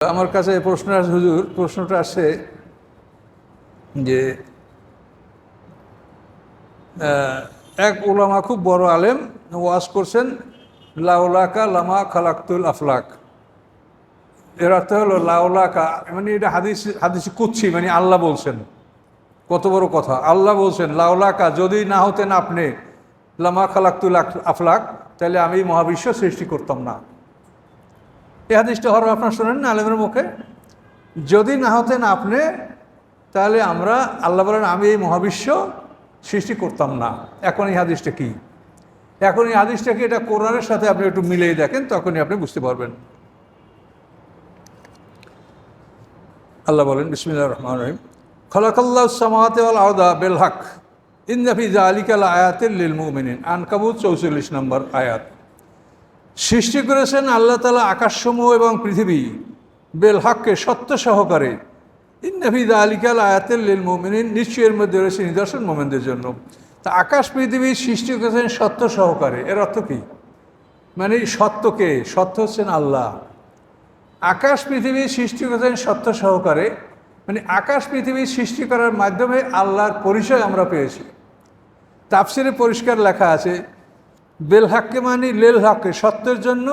আমার কাছে প্রশ্ন আসে, হুজুর, প্রশ্নটা আসছে যে এক ওলামা খুব বড় আলেম, ওয়াজ করছেন, লাউলাকা লামা খালাক্তুল আফলাক। এর অর্থ হলো লাউলাকা মানে এটা হাদিস হাদিস কুচ্ছি মানে আল্লাহ বলছেন। কত বড় কথা। আল্লাহ বলছেন, লাউলাকা, যদি না হতেন আপনি লামা খালাক্তুল আফলাক, তাহলে আমি মহাবিশ্ব সৃষ্টি করতাম না। এই হাদিসটা হর আপনার শোনেন না আলেমের মুখে। যদি না হতেন আপনি, তাহলে আমরা আল্লাহ বলেন, আমি এই মহাবিশ্ব সৃষ্টি করতাম না। এখন এই হাদিসটা কী? এখন এই হাদিসটা কি? এটা কোরআনের সাথে আপনি একটু মিলিয়ে দেখেন, তখনই আপনি বুঝতে পারবেন। আল্লাহ বলেন বিসমিল্লাহ রহমান রহিম। খলাকাল্লাহ সামাতে আল আওদা বেল হক। ইন্দাফি জালিকাল আয়াতের লিল মুমিনিন। আনকাবুত চৌচল্লিশ নম্বর আয়াত। সৃষ্টি করেছেন আল্লাহ তালা আকাশসমূহ এবং পৃথিবী বেল হককে সত্য সহকারে। ইন্নাফিদা আলিকাল আয়াতের লিল মোমিনিন নিশ্চয়ের মধ্যে রয়েছে নিদর্শন মোমেনদের জন্য। তা আকাশ, পৃথিবী সৃষ্টি করেছেন সত্য সহকারে, এর অর্থ কী? মানে সত্যকে, সত্য হচ্ছেন আল্লাহ। আকাশ, পৃথিবী সৃষ্টি করেছেন সত্য সহকারে মানে আকাশ, পৃথিবী সৃষ্টি করার মাধ্যমে আল্লাহর পরিচয় আমরা পেয়েছি। তাফসিরে পরিষ্কার লেখা আছে বেল হাক্কে মানে লেল হককে, সত্যের জন্য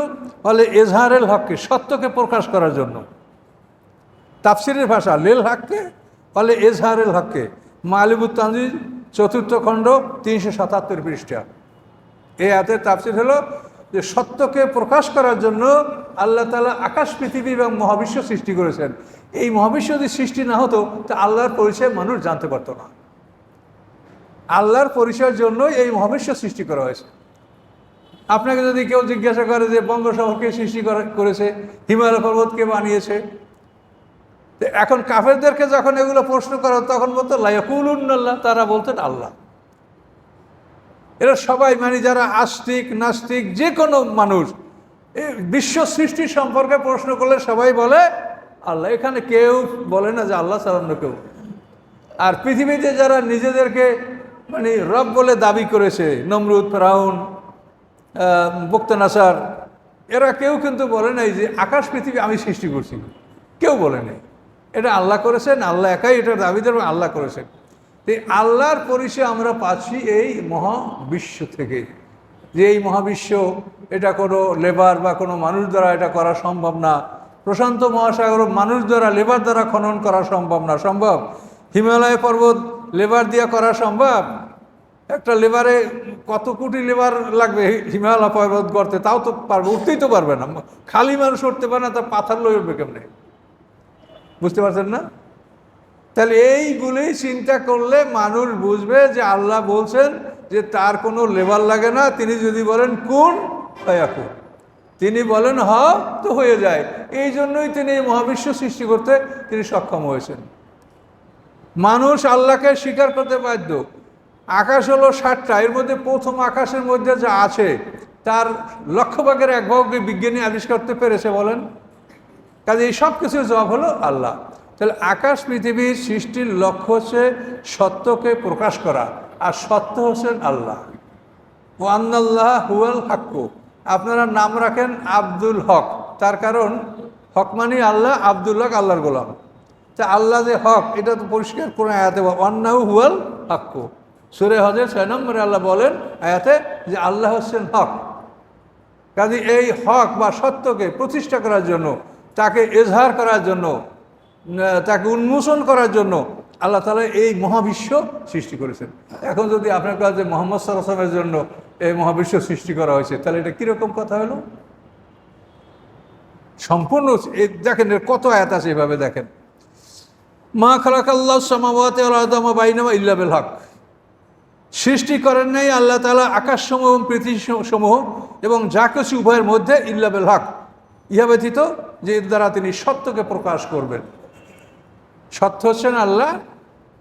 ফলে এজহারেল হককে, সত্যকে প্রকাশ করার জন্য। তাফসিরের ভাষা, লেল হককে ফলে এজহারেল হককে। মালিবুত তানজির চতুর্থ খণ্ড, তিনশো সাতাত্তর পৃষ্ঠা। এই হাতের তাফসির হলো যে সত্যকে প্রকাশ করার জন্য আল্লাহ তালা আকাশ, পৃথিবী এবং মহাবিশ্ব সৃষ্টি করেছেন। এই মহাবিশ্ব যদি সৃষ্টি না হতো, তা আল্লাহর পরিচয় মানুষ জানতে পারতো না। আল্লাহর পরিচয়ের জন্যই এই মহাবিশ্ব সৃষ্টি করা হয়েছে। আপনাকে যদি কেউ জিজ্ঞাসা করে যে বঙ্গোসাগরকে সৃষ্টি করে- করেছে, হিমালয় পর্বতকে বানিয়েছে? এখন কাফেরদেরকে যখন এগুলো প্রশ্ন করা তখন বলতো লাইকুল্লাহ তারা বলতেন আল্লাহ। এরা সবাই মানে যারা আস্তিক, নাস্তিক, যে কোনো মানুষ বিশ্ব সৃষ্টি সম্পর্কে প্রশ্ন করলে সবাই বলে, আল্লাহ। এখানে কেউ বলে না যে আল্লাহ সারান্ন কেউ। আর পৃথিবীতে যারা নিজেদেরকে মানে রব বলে দাবি করেছে, নমরুদ, ফেরাউন বক্তনাসার এরা কেউ কিন্তু বলে নাই যে আকাশ পৃথিবী আমি সৃষ্টি করছি। কেউ বলে নাই। এটা আল্লাহ করেছেন, আল্লাহ একাই এটা দাবি দেবেন, আল্লাহ করেছেন। তো আল্লাহর পরিচয় আমরা পাচ্ছি এই মহাবিশ্ব থেকে। যে এই মহাবিশ্ব, এটা কোনো লেবার বা কোনো মানুষ দ্বারা এটা করা সম্ভব না। প্রশান্ত মহাসাগর মানুষ দ্বারা লেবার দ্বারা খনন করা সম্ভব না। সম্ভব? হিমালয় পর্বত লেবার দিয়া করা সম্ভব? একটা লেবারে কত কোটি লেবার লাগবে? হিমালয় পর্বত করতে তাও তো পারবে, উঠতেই তো পারবে না। খালি মানুষ উঠতে পারে না তা পাথার লই উঠবে কেমনে? বুঝতে পারছেন না? তাহলে এইগুলি চিন্তা করলে মানুষ বুঝবে যে আল্লাহ বলছেন যে তার কোনো লেবার লাগে না। তিনি যদি বলেন, কোন? ফয়াকুন তিনি বলেন, হ, তো হয়ে যায়। এই জন্যই তিনি এই মহাবিশ্ব সৃষ্টি করতে তিনি সক্ষম হয়েছেন। মানুষ আল্লাহকে স্বীকার করতে বাধ্য। আকাশ হলো ষাটটা এর মধ্যে প্রথম আকাশের মধ্যে যা আছে, তার লক্ষ ভাগের এক ভাগকে বিজ্ঞানী আবিষ্কার করতে পেরেছে, বলেন। কাজে এই সব কিছুর জবাব হলো আল্লাহ। তাহলে আকাশ পৃথিবীর সৃষ্টির লক্ষ্য হচ্ছে সত্যকে প্রকাশ করা, আর সত্য হচ্ছেন আল্লাহ। ও আন্নাল্লাহ হুয়াল হাক্কু। আপনারা নাম রাখেন আব্দুল হক, তার কারণ হক মানে আল্লাহ আব্দুল্লাহ আল্লাহর গোলাম। তা আল্লাহ যে হক, এটা তো পরিষ্কার করে আয়াতে অন্নাহু হুয়াল হাক্কু। সুরে হজের ছয় নম্বরে আল্লাহ বলেন আয়াতে যে আল্লাহ হচ্ছেন হক। কাজে এই হক বা সত্যকে প্রতিষ্ঠা করার জন্য, তাকে এজহার করার জন্য তাকে উন্মোচন করার জন্য আল্লাহ তালা এই মহাবিশ্ব সৃষ্টি করেছেন। এখন যদি আপনার কাছে মোহাম্মদ সাল্লামের জন্য এই মহাবিশ্ব সৃষ্টি করা হয়েছে, তাহলে এটা কীরকম কথা হলো? সম্পূর্ণ দেখেন কত আয়াত আছে এভাবে দেখেন। মা খালাকাল্লাহ সামাওয়াতে আলাদামা বাইনামা ইল্লাবেল হক। সৃষ্টি করেন নাই আল্লাহ তালা আকাশসমূহ এবং পৃথিবী সমূহ এবং যা কিছু উভয়ের মধ্যে ইল্লাবেল হক। ইহা ব্যতীত যে এর দ্বারা তিনি সত্যকে প্রকাশ করবেন। সত্য হচ্ছেন আল্লাহ,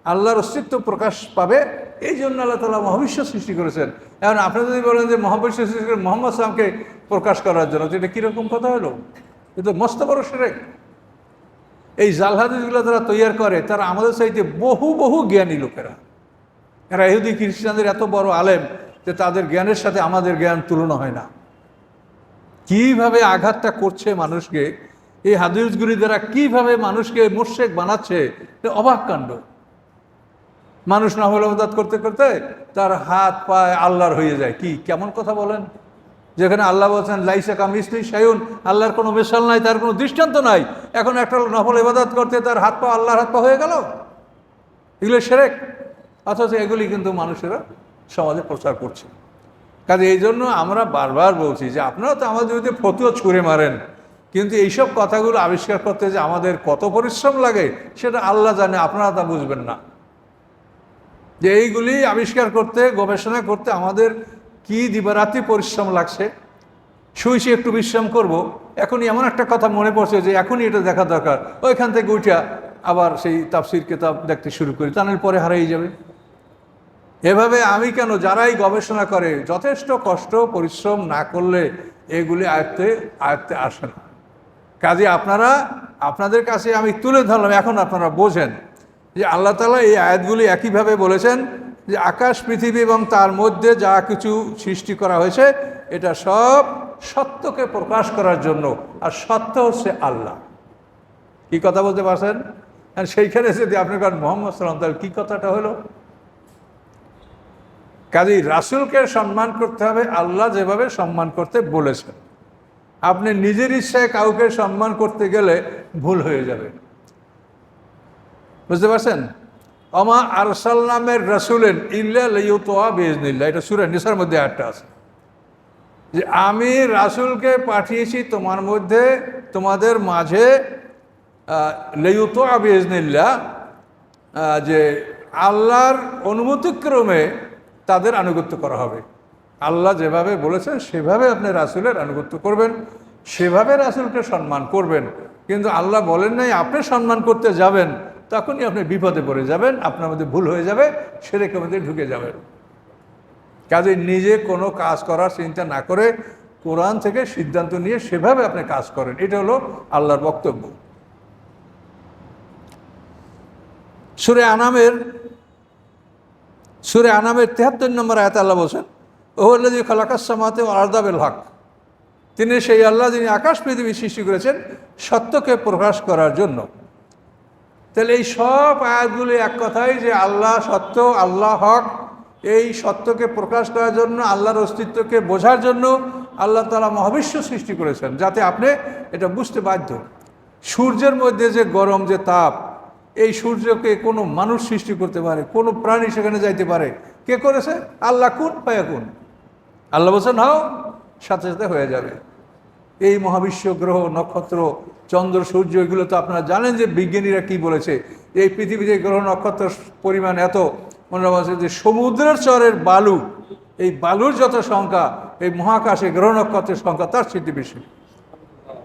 আল্লাহর অস্তিত্ব প্রকাশ পাবে। এই জন্য আল্লাহ তালা মহাবিশ্ব সৃষ্টি করেছেন। এখন আপনি যদি বলেন যে মহাবিশ্ব সৃষ্টি করে মোহাম্মদ সালামকে প্রকাশ করার জন্য তো এটা কীরকম কথা হলো? কিন্তু মস্ত বড় সেরেক। এই জালহাদিসগুলো তারা তৈয়ার করে, তারা আমাদের চাইতে বহু বহু জ্ঞানী লোকেরা। এরা ইহুদি খ্রিস্টানদের এত বড় আলেম যে তাদের জ্ঞানের সাথে আমাদের জ্ঞান তুলনা হয় না। কীভাবে আঘাতটা করছে মানুষকে, এই হাদিসগুলি দ্বারা কীভাবে মানুষকে মোর্শেক বানাচ্ছে অবাক কাণ্ড। মানুষ নফল ইবাদত করতে করতে তার হাত পায়ে আল্লাহর হয়ে যায়। কি, কেমন কথা বলেন? যেখানে আল্লাহ বলছেন, লাইসা কামিস্ত্রি সায়ুন আল্লাহর কোনো মেশাল নাই, তার কোনো দৃষ্টান্ত নাই। এখন একটা নফল ইবাদত করতে তার হাত পা, আল্লাহর হাত পা হয়ে গেল? এগুলো সেরেক। অথচ এগুলি কিন্তু মানুষেরা সমাজে প্রচার করছে। কাজে এই জন্য আমরা বারবার বলছি যে আপনারা তো আমাদের যদি ফতুয়া ছুঁড়ে মারেন, কিন্তু এইসব কথাগুলো আবিষ্কার করতে যে আমাদের কত পরিশ্রম লাগে, সেটা আল্লাহ জানে, আপনারা তা বুঝবেন না। যে এইগুলি আবিষ্কার করতে, গবেষণা করতে আমাদের কি দিবারাতি পরিশ্রম লাগছে শুয়েছি একটু বিশ্রাম করব, এখনই এমন একটা কথা মনে পড়ছে যে এখনই এটা দেখা দরকার। ওইখান থেকে উঠা আবার সেই তাফসির কেতাব দেখতে শুরু করি, তাহলে পরে হারিয়ে যাবে। এভাবে আমি কেন যারাই গবেষণা করে যথেষ্ট কষ্ট, পরিশ্রম না করলে এগুলি আয়ত্তে আয়ত্তে আসে না। কাজে আপনারা, আপনাদের কাছে আমি তুলে ধরলাম, এখন আপনারা বোঝেন যে আল্লাহ তালা এই আয়াতগুলি একইভাবে বলেছেন যে আকাশ, পৃথিবী এবং তার মধ্যে যা কিছু সৃষ্টি করা হয়েছে, এটা সব সত্যকে প্রকাশ করার জন্য। আর সত্য হচ্ছে আল্লাহ। কি কথা বলতে পারছেন? সেইখানে যদি আপনি কারণ মোহাম্মদ সাল্লাম তাহলে কী কথাটা হলো? কাজেই রাসুলকে সম্মান করতে হবে, আল্লাহ যেভাবে সম্মান করতে বলেছেন। আপনি নিজের ইচ্ছায় কাউকে সম্মান করতে গেলে ভুল হয়ে যাবে। বুঝতে পারছেন? অমা আরসাল নামের রাসুলেন ইল্লা বেজনিল্লা এটা সুরে নিসার মধ্যে একটা আছে। যে আমি রাসুলকে পাঠিয়েছি তোমার মধ্যে, তোমাদের মাঝে লেউতোয়া বেজনিল্লা যে আল্লাহর অনুমতিক্রমে তাদের আনুগত্য করা হবে। আল্লাহ যেভাবে বলেছেন, সেভাবে আপনি রাসুলের আনুগত্য করবেন, সেভাবে রাসুলকে সম্মান করবেন। কিন্তু আল্লাহ বলেন নাই, আপনি সম্মান করতে যাবেন, তখনই আপনি বিপদে পড়ে যাবেন, আপনার মধ্যে ভুল হয়ে যাবে সেরেকের মধ্যে ঢুকে যাবেন কাজে নিজে কোনো কাজ করার চিন্তা না করে কোরআন থেকে সিদ্ধান্ত নিয়ে সেভাবে আপনি কাজ করেন। এটা হলো আল্লাহর বক্তব্য। সুরে আনামের সুরে আনামের তেহাত্তর নম্বর আয়াত আল্লাহ বলছেন ওহল্লাদি খালাকাস সামাতে আর্দাবেল হক। তিনি সেই আল্লাহ যিনি আকাশ পৃথিবী সৃষ্টি করেছেন, সত্যকে প্রকাশ করার জন্য। তাহলে এই সব আয়াতগুলি এক কথাই যে আল্লাহ সত্য, আল্লাহ হক, এই সত্যকে প্রকাশ করার জন্য, আল্লাহর অস্তিত্বকে বোঝার জন্য আল্লাহ তালা মহাবিশ্ব সৃষ্টি করেছেন, যাতে আপনি এটা বুঝতে বাধ্য সূর্যের মধ্যে যে গরম, যে তাপ এই সূর্যকে কোনো মানুষ সৃষ্টি করতে পারে, কোনো প্রাণী সেখানে যাইতে পারে। কে করেছে? আল্লাহ কোন পায়া কোন। আল্লাহ বলছেন, হাও, সাথে সাথে হয়ে যাবে। এই মহাবিশ্ব, গ্রহ, নক্ষত্র, চন্দ্র, সূর্য, এগুলো তো আপনারা জানেন যে বিজ্ঞানীরা কি বলেছে। এই পৃথিবীতে গ্রহ নক্ষত্র পরিমাণ এত। মনে বলছে যে সমুদ্রের চরের বালু, এই বালুর যত সংখ্যা, এই মহাকাশে গ্রহ, নক্ষত্রের সংখ্যা তার স্মৃতি বেশি।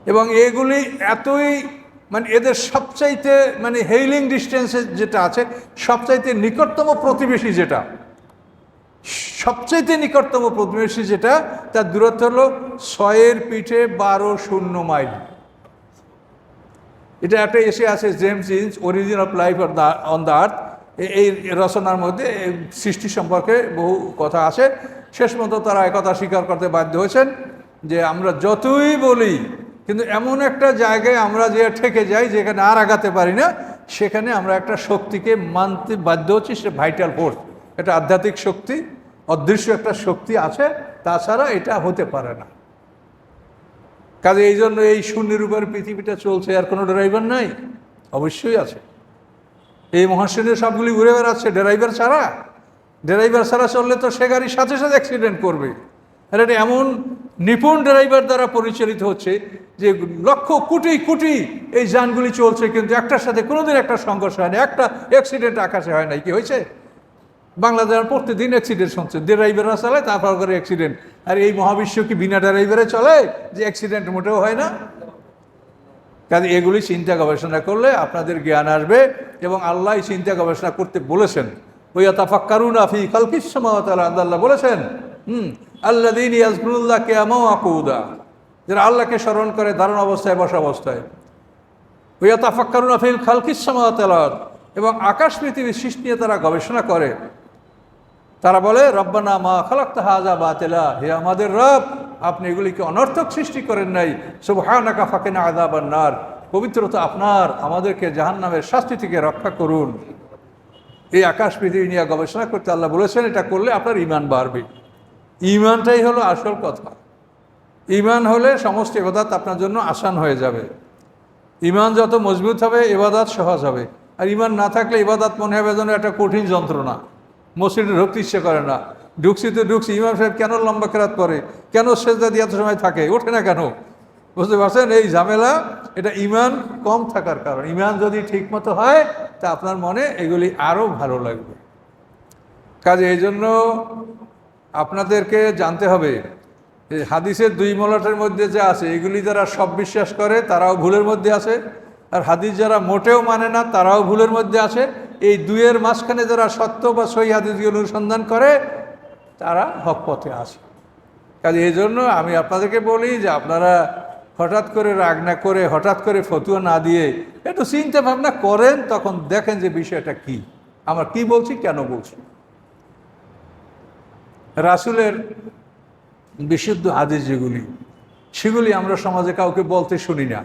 এবং এগুলি এতই মানে এদের সবচাইতে মানে হেইলিং ডিস্টেন্সে যেটা আছে, সবচাইতে নিকটতম প্রতিবেশী যেটা, সবচাইতে নিকটতম প্রতিবেশী যেটা, তার দূরত্ব হলো ছয়ের পিঠে বারো শূন্য মাইল। এটা একটা এসে আছে James Jeans origin of life on the earth এই রচনার মধ্যে সৃষ্টি সম্পর্কে বহু কথা আছে। শেষ মতো তারা একথা স্বীকার করতে বাধ্য হয়েছেন যে আমরা যতই বলি কিন্তু এমন একটা জায়গায় আমরা যে ঠেকে যাই যেখানে আর আগাতে পারি না, সেখানে আমরা একটা শক্তিকে মানতে বাধ্য হচ্ছি সে ভাইটাল ফোর্স এটা আধ্যাত্মিক শক্তি, অদৃশ্য একটা শক্তি আছে, তাছাড়া এটা হতে পারে না। কাজে এই জন্য এই শূন্যের উপর পৃথিবীটা চলছে, আর কোনো ড্রাইভার নাই? অবশ্যই আছে। এই মহাশূন্যের সবগুলি ঘুরে বেড়াচ্ছে ড্রাইভার ছাড়া? ড্রাইভার ছাড়া চললে তো সে গাড়ির সাথে সাথে অ্যাক্সিডেন্ট করবে। আর এটা এমন নিপুণ ড্রাইভার দ্বারা পরিচালিত হচ্ছে যে লক্ষ কোটি কোটি এই যানগুলি চলছে, কিন্তু একটার সাথে কোনোদিন একটা সংঘর্ষ হয় না, একটা অ্যাক্সিডেন্ট আকাশে হয় নাই। কি হয়েছে? বাংলাদেশ প্রতিদিন অ্যাক্সিডেন্ট শুনছে ড্রাইভাররা চালায় তারপর করে অ্যাক্সিডেন্ট আর এই মহাবিশ্ব কি বিনা ড্রাইভারে চলে? যে অ্যাক্সিডেন্ট মোটেও হয় না। কাজে এগুলি চিন্তা গবেষণা করলে আপনাদের জ্ঞান আসবে এবং আল্লাহ চিন্তা গবেষণা করতে বলেছেন। ওইয়া তাফাক্কারুন আফি কালকিস সমাতালা আল্লাহ বলেছেন, হুম আল্লাহ দিন ইয়াজবুল্লাহ কেয়ামাও আকুদা যারা আল্লাহকে স্মরণ করে দারুণ অবস্থায়, বসা অবস্থায়। ওইয়া তাফাক্কারুন আফিল খালকিস সমাতালাত এবং আকাশ পৃথিবীর সৃষ্টি নিয়ে তারা গবেষণা করে। তারা বলে, রব্বানা মা খালাক্তা হাজা বাতেলা। হে আমাদের রব, আপনি এগুলিকে অনর্থক সৃষ্টি করেন নাই। সব সুবহানাকা ফাকিনা আযাবান নার। পবিত্রতা আপনার। আমাদেরকে জাহান্নামের শাস্তি থেকে রক্ষা করুন। এই আকাশ পৃথিবী নিয়ে গবেষণা করতে আল্লাহ বলেছেন, এটা করলে আপনার ইমান বাড়বে। ইমানটাই হলো আসল কথা। ইমান হলে সমস্ত ইবাদাত আপনার জন্য আসান হয়ে যাবে। ইমান যত মজবুত হবে এবাদাত সহজ হবে। আর ইমান না থাকলে ইবাদাত মনে হবে যেন একটা কঠিন যন্ত্রণা। মসজিদে ঢুকতে ইচ্ছে করে না। ঢুকছি তো ঢুকছি। ইমাম সাহেব কেন লম্বা কেরাত করে কেন সেজদা দিয়ে এত সময় থাকে? ওঠে না কেন? বুঝতে পারছেন? এই ঝামেলা, এটা ইমান কম থাকার কারণ। ইমান যদি ঠিক মতো হয়, তা আপনার মনে এগুলি আরও ভালো লাগবে। কাজে এই জন্য আপনাদেরকে জানতে হবে হাদিসের দুই মলাটের মধ্যে যা আছে, এগুলি যারা সব বিশ্বাস করে, তারাও ভুলের মধ্যে আছে। আর হাদিস যারা মোটেও মানে না, তারাও ভুলের মধ্যে আছে। এই দুইয়ের মাঝখানে যারা সত্য বা সই হাদিসগুলো অনুসন্ধান করে, তারা হক পথে আসে কাজে এই জন্য আমি আপনাদেরকে বলি যে আপনারা হঠাৎ করে রাগ না করে, হঠাৎ করে ফতুয়া না দিয়ে একটু চিন্তা ভাবনা করেন, তখন দেখেন যে বিষয়টা কি। আমরা কি বলছি, কেন বলছি। রাসুলের বিশুদ্ধ হাদিস যেগুলি, সেগুলি আমরা সমাজে কাউকে বলতে শুনি না।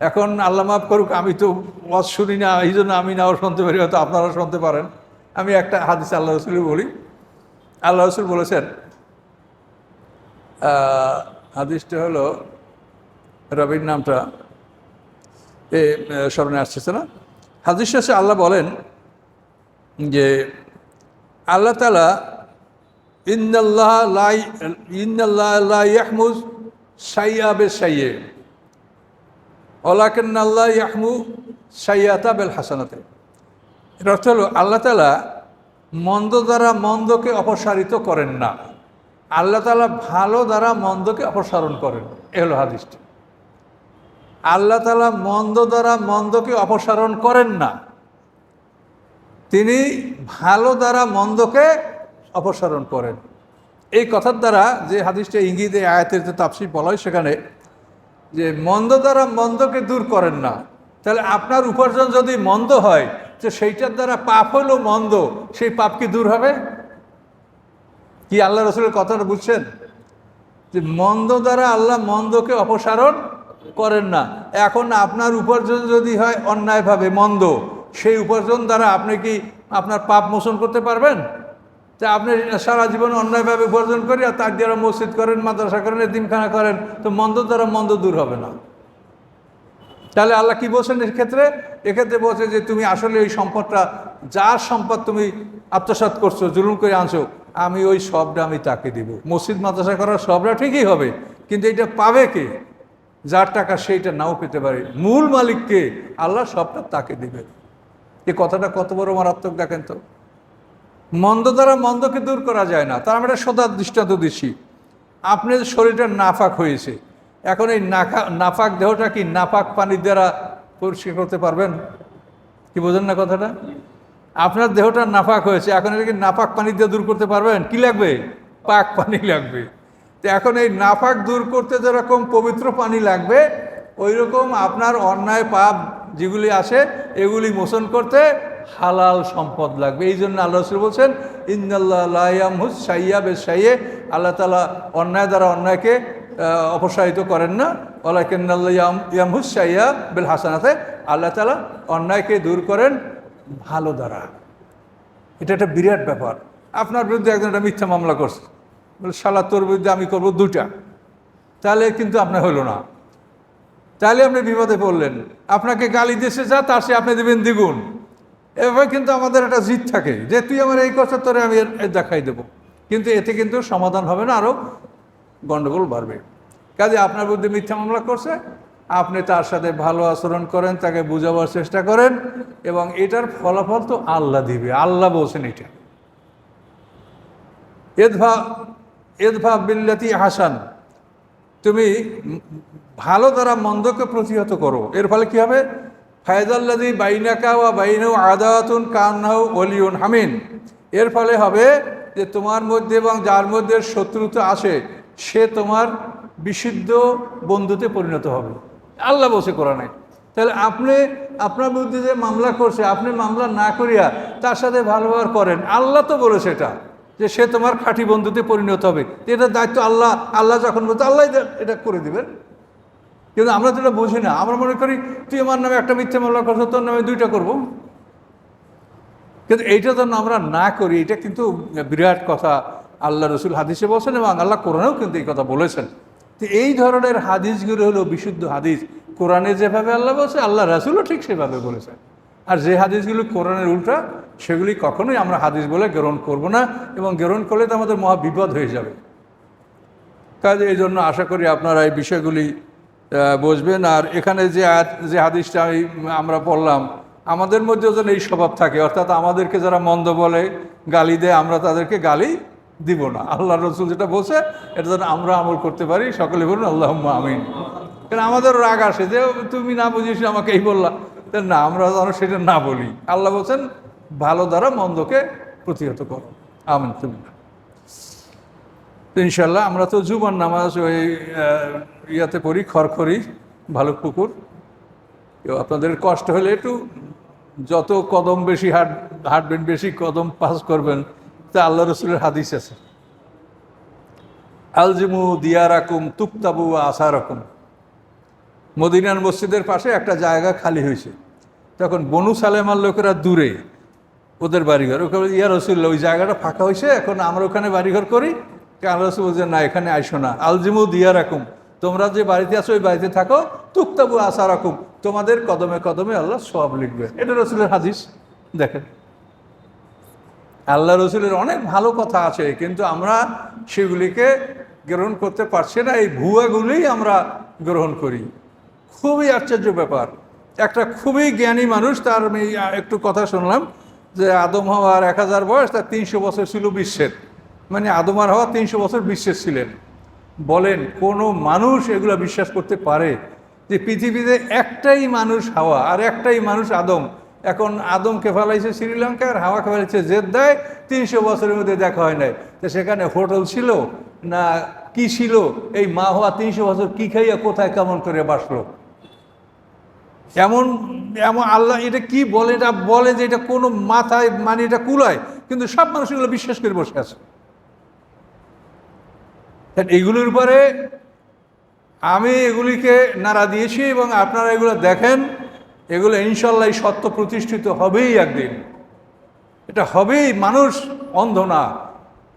এখন আল্লাহ মাফ করুক, আমি তো ওয়াজ শুনি না, এই জন্য আমি নাও শুনতে পারি, হয়তো আপনারা শুনতে পারেন। আমি একটা হাদিস আল্লাহ রসুল বলি। আল্লাহ রসুল বলেছেন হাদিসটা হলো রবির নামটা, এ স্মরণে আসছে না? হাদিস আল্লাহ বলেন যে, আল্লাহ তালা সাইয়াবে সাইয়ে। সাইয়াতা বেল হাসানাতে। মন্দ দ্বারা মন্দকে অপসারিত করেন না। আল্লাহ তালা ভালো দ্বারা মন্দকে অপসারণ করেন। এ হলো হাদিসটি। আল্লাহ তালা মন্দ দ্বারা মন্দকে অপসারণ করেন না। তিনি ভালো দ্বারা মন্দকে অপসারণ করেন। এই কথার দ্বারা যে হাদিসটা ইঙ্গিতে, আয়াতের যে তাপসি বলা হয় সেখানে যে মন্দ দ্বারা মন্দকে দূর করেন না। তাহলে আপনার উপার্জন যদি মন্দ হয়, তো সেইটার দ্বারা পাপ হলো মন্দ, সেই পাপ কি দূর হবে? কি আল্লাহ রসুলের কথাটা বুঝছেন? যে মন্দ দ্বারা আল্লাহ মন্দকে অপসারণ করেন না। এখন আপনার উপার্জন যদি হয় অন্যায়ভাবে মন্দ, সেই উপার্জন দ্বারা আপনি কি আপনার পাপ মোচন করতে পারবেন? তা আপনি সারা জীবন অন্যায়ভাবে উপার্জন করি আর তার দ্বারা মসজিদ করেন, মাদ্রাসা করেন দিনখানা করেন, তো মন্দ দ্বারা মন্দ দূর হবে না। তাহলে আল্লাহ কি বলছেন এক্ষেত্রে? এক্ষেত্রে বলছে যে তুমি আসলে ওই সম্পদটা, যার সম্পদ তুমি আত্মসাৎ করছ, জুলুম করে আনছো, আমি ওই সবটা আমি তাকে দিব। মসজিদ, মাদ্রাসা করার সবটা ঠিকই হবে, কিন্তু এটা পাবে কে? যার টাকা সেইটা নাও পেতে পারে। মূল মালিককে আল্লাহ সবটা তাকে দিবে। এ কথাটা কত বড় মারাত্মক দেখেন তো। মন্দ দ্বারা মন্দকে দূর করা যায় না। তার আমরা সদা দৃষ্টান্ত দিচ্ছি। আপনার শরীরটা নাফাক হয়েছে। এখন এই নাফা নাফাক দেহটা কি নাপাক পানির দ্বারা পরিষ্কার করতে পারবেন? কি বোঝেন না কথাটা? আপনার দেহটা নাফাক হয়েছে, এখন এটা কি নাপাক পানি দিয়ে দূর করতে পারবেন? কি লাগবে? পাক পানি লাগবে। তো এখন এই নাফাক দূর করতে যেরকম পবিত্র পানি লাগবে ওই রকম আপনার অন্যায় পাপ যেগুলি আসে এগুলি মোচন করতে হালাল সম্পদ লাগবে। এই জন্য আল্লাহ রসুল বলছেন ইন্দাল্লাহুস সাইয়া বে সাইয়ে আল্লাহ তালা অন্যায় দ্বারা অন্যায়কে অপসারিত করেন না। ওলাকিন্নাল্লাহ ইয়ামহুস সাইয়া বেল হাসানাতে। আল্লাহ তালা অন্যায়কে দূর করেন ভালো দ্বারা। এটা একটা বিরাট ব্যাপার। আপনার বিরুদ্ধে একজন একটা মিথ্যা মামলা করছে। বলে, শালা, তোর বিরুদ্ধে আমি করব দুটা তাহলে কিন্তু আপনার হলো না। তাহলে আপনি বিপদে পড়লেন। আপনাকে গালি দেশে যা, তার সে আপনি দেবেন দ্বিগুণ। এভাবে কিন্তু আমাদের একটা জিত থাকে যে তুই আমার এই কথা তোরে আমি দেখাই দেবো। কিন্তু এতে কিন্তু সমাধান হবে না আরও গণ্ডগোল বাড়বে। কাজে আপনার বিরুদ্ধে মিথ্যা মামলা করছে, আপনি তার সাথে ভালো আচরণ করেন, তাকে বুঝাবার চেষ্টা করেন, এবং এটার ফলাফল তো আল্লাহ দিবে। আল্লাহ বলছেন এটা। এদভা এদভা বিল্লাতি হাসান, তুমি ভালো দ্বারা মন্দকে প্রতিহত করো। এর ফলে কি হবে? ফায়দাল্লাদি বাইনাকা বা বাইনু আদাতুন কান্নাউ অলিউন হামিন। এর ফলে হবে যে তোমার মধ্যে এবং যার মধ্যে শত্রুতা আসে, সে তোমার বিশুদ্ধ বন্ধুতে পরিণত হবে। আল্লাহ বসে কোরআনে। তাহলে আপনি, আপনার বিরুদ্ধে যে মামলা করছে, আপনি মামলা না করিয়া তার সাথে ভালো ব্যবহার করেন, আল্লাহ তো বলেছে এটা যে সে তোমার খাঁটি বন্ধুতে পরিণত হবে। এটার দায়িত্ব আল্লাহ আল্লাহ যখন বলতো আল্লাহ এটা করে দিবেন। কিন্তু আমরা তো এটা বুঝি না, আমরা মনে করি, তুই আমার নামে একটা মিথ্যে মামলা করছ, তোর নামে দুইটা করব। কিন্তু এইটা যেন আমরা না করি, এটা কিন্তু বিরাট কথা। আল্লাহ রসুল হাদিসে বলছেন এবং আল্লাহ কোরআনেও কিন্তু এই কথা বলেছেন। তো এই ধরনের হাদিসগুলো হলো বিশুদ্ধ হাদিস। কোরআনে যেভাবে আল্লাহ বলছে, আল্লাহ রাসুলও ঠিক সেভাবে বলেছেন। আর যে হাদিসগুলো কোরআনের উল্টা, সেগুলি কখনোই আমরা হাদিস বলে গ্রহণ করব না এবং গ্রহণ করলে তো আমাদের মহা বিপদ হয়ে যাবে। কাজে এই জন্য আশা করি আপনারা এই বিষয়গুলি আহ, বুঝবেন আর এখানে যে যে হাদিসটা আমি আমরা পড়লাম আমাদের মধ্যেও যেন এই স্বভাব থাকে। অর্থাৎ আমাদেরকে যারা মন্দ বলে গালি দেয় আমরা তাদেরকে গালি দিব না। আল্লাহ রসুল যেটা বলছে এটা যেন আমরা আমল করতে পারি। সকলে বলুন আল্লাহ আমিন। কারণ আমাদের রাগ আসে যে তুমি না বুঝিস আমাকে এই বললা। না আমরা যেন সেটা না বলি। আল্লাহ বলছেন ভালো দ্বারা মন্দকে প্রতিহত করো। আমিন। তুমি তো ইনশাল্লাহ আমরা তো জুমার নামাজ ওই ইয়াতে পড়ি, খড়খড়ি ভালুক পুকুর আপনাদের কষ্ট হলে একটু যত কদম বেশি হাঁট, হাঁটবেন, বেশি কদম পাস করবেন, তা আল্লাহ রসুলের হাদিস আছে। আলজিমু দিয়ারাকুম তুক্তাবু আসা রকম মদিনান মসজিদের পাশে একটা জায়গা খালি হয়েছে। তখন বনু সালেমার লোকেরা দূরে ওদের বাড়িঘর ওখানে ইয়া রসুল্লাহ ওই জায়গাটা ফাঁকা হয়েছে, এখন আমরা ওখানে বাড়িঘর করি। আল্লাহ রসুল বলছে, না, এখানে আইসো না। আলজিমু দিয়া রাখুম। তোমরা যে বাড়িতে আছো, ওই বাড়িতে থাকো। তুক্তাবু আসা রাখুম। তোমাদের কদমে কদমে আল্লাহ সব লিখবে। এটা রসুলের হাদিস। দেখেন। আল্লাহ রসুলের অনেক ভালো কথা আছে, কিন্তু আমরা সেগুলিকে গ্রহণ করতে পারছি না। এই ভুয়াগুলিই আমরা গ্রহণ করি। খুবই আশ্চর্য ব্যাপার। একটা খুবই জ্ঞানী মানুষ, তার আমি একটু কথা শুনলাম, যে আদম হওয়ার এক হাজার বয়স, তার তিনশো বছর ছিল বিশ্বের। মানে আদমার হওয়া তিনশো বছর বিশ্বাস ছিলেন। বলেন, কোনো মানুষ এগুলো বিশ্বাস করতে পারে যে পৃথিবীতে একটাই মানুষ হাওয়া আর একটাই মানুষ আদম? এখন আদমকে ফেলাইছে শ্রীলঙ্কা আর হাওয়াকে ফেলাইছে জেদ্দায় তিনশো বছরের মধ্যে দেখা হয় নাই। তো সেখানে হোটেল ছিল না কি ছিল? এই মা হওয়া তিনশো বছর কি খাইয়া কোথায় কেমন করে বাসলো এমন এমন আল্লাহ এটা কি বলে? এটা বলে যে এটা কোনো মাথায় মানে এটা কুলায়, কিন্তু সব মানুষ এগুলো বিশ্বাস করে বসে আছে। তা এইগুলোর উপরে আমি এগুলিকে নাড়া দিয়েছি এবং আপনারা এগুলো দেখেন, এগুলো ইনশাল্লাহ সত্য প্রতিষ্ঠিত হবেই একদিন। এটা হবেই মানুষ অন্ধ না।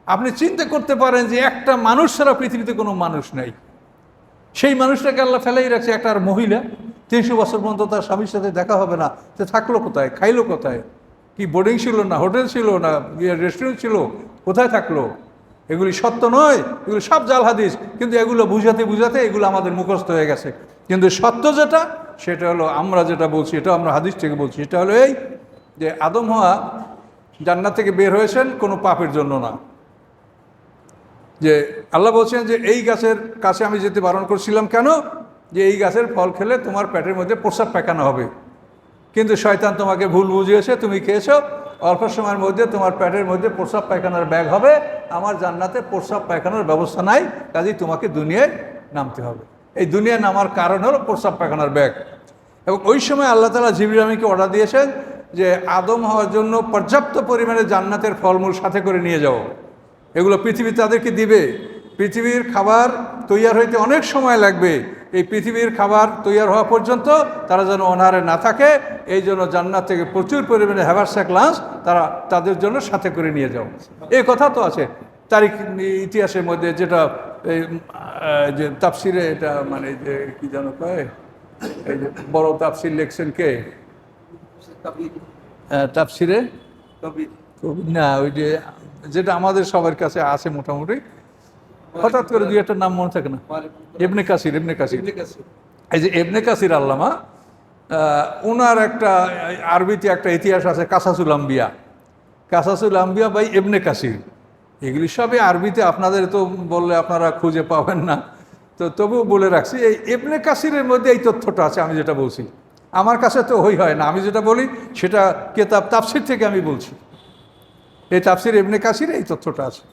আপনি চিন্তা করতে পারেন যে একটা মানুষ ছাড়া পৃথিবীতে কোনো মানুষ নেই। সেই মানুষটাকে আল্লাহ ফেলেই রাখছে একটা আর মহিলা। তিনশো বছর পর্যন্ত তার স্বামীর সাথে দেখা হবে না। সে থাকল কোথায়? খাইলো কোথায়? কি বোর্ডিং ছিল না? হোটেল ছিল না? রেস্টুরেন্ট ছিল? কোথায় থাকল? এগুলি সত্য নয়, এগুলি সব জাল হাদিস, কিন্তু এগুলো বুঝাতে বুঝাতে এগুলো আমাদের মুখস্থ হয়ে গেছে। কিন্তু সত্য যেটা, সেটা হলো আমরা যেটা বলছি এটা আমরা হাদিস থেকে বলছি এটা হলো এই যে আদম হওয়া জান্নাত থেকে বের হয়েছেন কোনো পাপের জন্য না। যে আল্লাহ বলছেন যে এই গাছের কাছে আমি যেতে বারণ করছিলাম কেন? যে এই গাছের ফল খেলে তোমার পেটের মধ্যে প্রস্রাব পেকানো হবে। কিন্তু শয়তান তোমাকে ভুল বুঝিয়েছে, তুমি খেয়েছো অল্প সময়ের মধ্যে তোমার পেটের মধ্যে প্রস্রাব পায়খানার ব্যাগ হবে। আমার জান্নাতে প্রস্রাব পায়খানার ব্যবস্থা নাই, কাজেই তোমাকে দুনিয়ায় নামতে হবে। এই দুনিয়ায় নামার কারণ হলো প্রস্রাব পায়খানার ব্যাগ। এবং ওই সময় আল্লাহ তালা জিবির আমিকে অর্ডার দিয়েছেন যে আদম হওয়ার জন্য পর্যাপ্ত পরিমাণে জান্নাতের ফলমূল সাথে করে নিয়ে যাও। এগুলো পৃথিবী তাদেরকে দিবে। পৃথিবীর খাবার তৈয়ার হইতে অনেক সময় লাগবে। এই পৃথিবীর খাবার তৈয়ার হওয়া পর্যন্ত তারা যেন অনারে না থাকে এই জন্য জান্নাত থেকে প্রচুর পরিমাণে হ্যাভারস্যাক লাঞ্চ তারা তাদের জন্য সাথে করে নিয়ে যাও। এই কথা তো আছে। তারিখ ইতিহাসের মধ্যে যেটা এই যে তাফসিরে এটা মানে যে কি যেন কয় এই যে বড় তাপসির লেখছেন কে? আহ, তাফসিরে? না ওই যে যেটা আমাদের সবার কাছে আছে মোটামুটি। হঠাৎ করে দুই একটা নাম মনে থাকে না। এবনে কাসির এবনে কাসির। এই যে এবনে কাসির আল্লামা ওনার একটা আরবিতে একটা ইতিহাস আছে কাসাসুল আম্বিয়া। কাসাসুল আম্বিয়া বাই এবনে কাসির। এগুলি সবই আরবিতে আপনাদের তো বললে আপনারা খুঁজে পাবেন না। তো তবুও বলে রাখছি এই এবনে কাসিরের মধ্যে এই তথ্যটা আছে আমি যেটা বলছি। আমার কাছে তো হই হয় না আমি যেটা বলি সেটা কেতাব তাফসির থেকে আমি বলছি। এই তাফসির এবনে কাসির এই তথ্যটা আছে।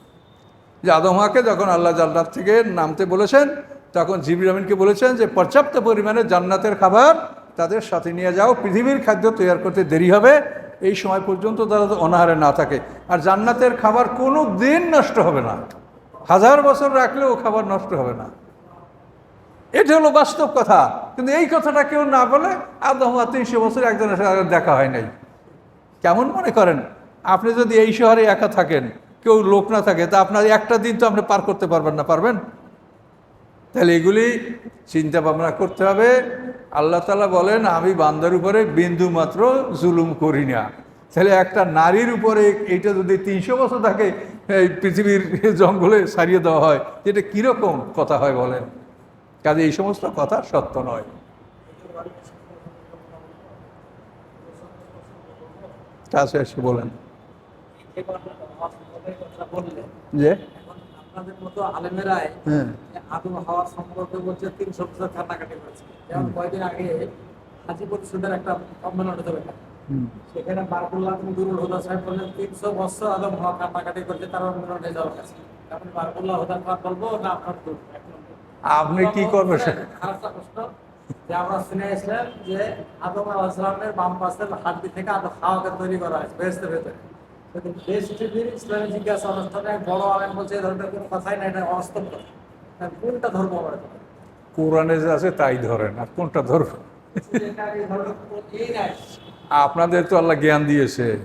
যে আদমাকে যখন আল্লাহ জান্নাত থেকে নামতে বলেছেন, তখন জিবির আমিনকে বলেছেন যে, পর্যাপ্ত পরিমাণে জান্নাতের খাবার তাদের সাথে নিয়ে যাও, পৃথিবীর খাদ্য তৈরি করতে দেরি হবে, এই সময় পর্যন্ত তারা অনাহারে না থাকে। আর জান্নাতের খাবার কোনো দিন নষ্ট হবে না। হাজার বছর রাখলেও খাবার নষ্ট হবে না। এটা হলো বাস্তব কথা। কিন্তু এই কথাটা কেউ না বলে আদম তিনশো বছর একজনের সাথে দেখা হয় নাই। কেমন মনে করেন? আপনি যদি এই শহরে একা থাকেন কেউ লোক না থাকে, তা আপনার একটা দিন তো আপনি পার করতে পারবেন না, পারবেন? তাহলে এগুলি চিন্তা ভাবনা করতে হবে। আল্লাহ তালা বলেন, আমি বান্দার উপরে বিন্দু মাত্র জুলুম করি না। তাহলে একটা নারীর উপরে এইটা যদি তিনশো বছর থাকে, এই পৃথিবীর জঙ্গলে সারিয়ে দেওয়া হয়, এটা কীরকম কথা হয় বলেন? কাজে এই সমস্ত কথা সত্য নয়। কাছে এসে বলেন। যে? আপনাদের মতো আলেমেরাই হ্যাঁ। আদম হাওয়ার সম্পর্কে বলছে তিনশো বছর কান্নাকাটি করেছে। যেমন কয়েকদিন আগে হাজিপুর সুদের একটা সম্মেলন হতে পারে। সেখানে বারকুল্লাহ দুরুল হুদা সাহেব বললেন তিনশো বছর আদম হাওয়া কান্নাকাটি করছে তার যাওয়ার কাছে আপনি বারকুল্লাহ হুদা খারাপ বলব না আপনার। আপনি কি করবেন? আরেকটা প্রশ্ন যে আমরা শুনে যে আদম আলাহিসামের বাম পাশের হাড্ডি থেকে আদম হাওয়াকে তৈরি করা হয়েছে বেহেস্তের ভেতরে। কিন্তু দেশ টিভির ইসলামী জিজ্ঞাসা অনুষ্ঠানে বড় আলেম বলছে কোনো কথাই নাই এটা অবাস্তব কথা। কোনটা ধর্ম আমরা কোরআনে যে আছে তাই ধরেন আর কোনটা নাই আপনাদের তো আল্লাহ জ্ঞান দিয়েছে।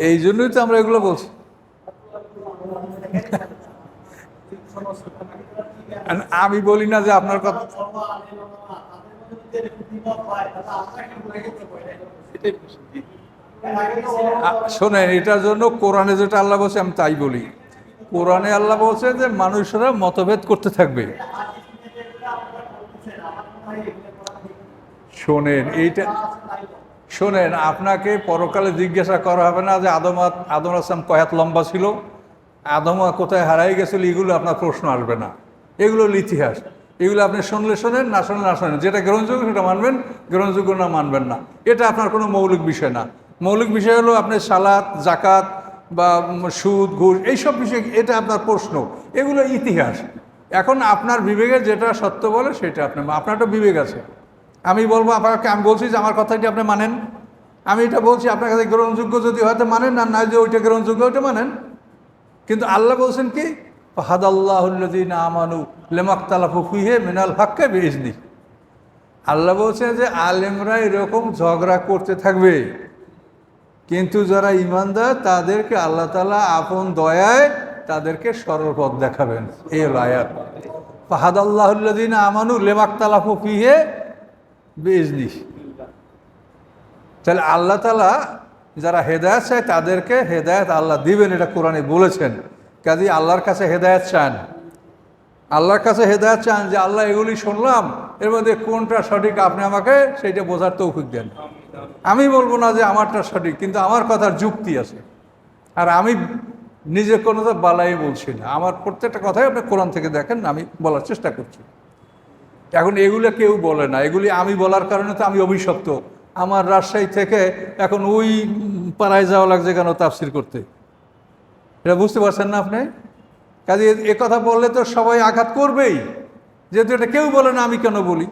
এই জন্যই তো আমরা এগুলো বলছি। আমি বলি না যে আপনার কথা আ- শোনেন, এটার জন্য কোরআনে যেটা আল্লাহ বলছে, আমি তাই বলি। কোরআনে আল্লাহ বলছে যে, মানুষরা মতভেদ করতে থাকবে। শোনেন, এইটা, শোনেন, আপনাকে পরকালে জিজ্ঞাসা করা হবে না যে, আদম আদম আসলাম কয়াত লম্বা ছিল? আদম কোথায় হারাই গেছিল, এগুলো আপনার প্রশ্ন আসবে না। এগুলো ইতিহাস। এগুলো আপনি শুনলে শোনেন, না শুনলে না শোনেন। যেটা গ্রহণযোগ্য সেটা মানবেন, গ্রহণযোগ্য না মানবেন না। এটা আপনার কোনো মৌলিক বিষয় না। মৌলিক বিষয় হলো আপনার সালাত জাকাত বা সুদ, ঘুষ, এইসব বিষয়, এটা আপনার প্রশ্ন। এগুলো ইতিহাস। এখন আপনার বিবেকের যেটা সত্য বলে, সেটা আপনি আপনার একটা বিবেক আছে। আমি বলব, আপনাকে আমি বলছি যে আমার কথাটি আপনি মানেন। আমি এটা বলছি, আপনার কাছে গ্রহণযোগ্য যদি হয়তো মানেন। না না যে ওইটা গ্রহণযোগ্য, ওইটা মানেন। কিন্তু আল্লাহ বলছেন কি? হাদাল্লাহুল্লাদিন আমানু লেমাক্তালা ফুফিহে মিনাল হাক্কে বেজনি আল্লাহ বলছেন যে আলেমরা এরকম ঝগড়া করতে থাকবে। কিন্তু যারা ইমানদার, তাদেরকে আল্লাহ তালা আপন দয়ায় তাদেরকে সরল পথ দেখাবেন। এই হলো আয়াত। ফাহাদাল্লাহুল্লাদিন আমানু লেমাক্তালা ফুফিহে বেজনি তাহলে আল্লাহ তালা যারা হেদায়ত চায়, তাদেরকে হেদায়ত আল্লাহ দিবেন, এটা কোরআনে বলেছেন। কাজে আল্লাহর কাছে হেদায়ত চান। আল্লাহর কাছে হেদায়ত চান যে, আল্লাহ এগুলি শুনলাম, এর মধ্যে কোনটা সঠিক, আপনি আমাকে সেইটা বোঝার তৌফিক দেন। আমি বলব না যে আমারটা সঠিক, কিন্তু আমার কথার যুক্তি আছে। আর আমি নিজে কোনো তো বালাই বলছি না। আমার প্রত্যেকটা কথাই আপনি কোরআন থেকে দেখেন, আমি বলার চেষ্টা করছি। এখন এগুলো কেউ বলে না। এগুলি আমি বলার কারণে তো আমি অভিশপ্ত। আমার রাজশাহী থেকে এখন ওই পাড়ায় যাওয়া লাগছে কেন তাফসির করতে? এটা বুঝতে পারছেন না আপনি? কাজে এ- কথা বললে তো সবাই আঘাত করবেই। যেহেতু এটা কেউ বলে না, আমি কেন বলি?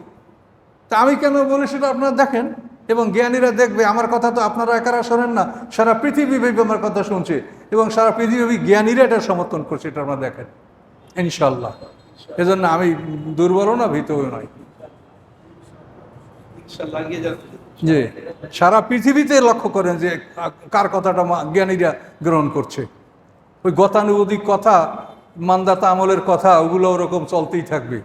তা আমি কেন বলি সেটা আপনারা দেখেন। এবং জ্ঞানীরা দেখবে, আমার কথা তো আপনারা একারা শোনেন না, সারা পৃথিবীব্যাপী আমার কথা শুনছে, এবং সারা পৃথিবীব্যাপী জ্ঞানীরা এটা সমর্থন করছে, এটা আপনারা দেখেন ইনশাল্লাহ এজন্য আমি দুর্বলও না, ভীতও নয় যে সারা পৃথিবীতে লক্ষ্য করেন যে কার কথাটা জ্ঞানীরা গ্রহণ করছে। ওই গতানুগতিক কথা, মান্দাতা আমলের কথা, ওগুলো ওরকম চলতেই থাকবে।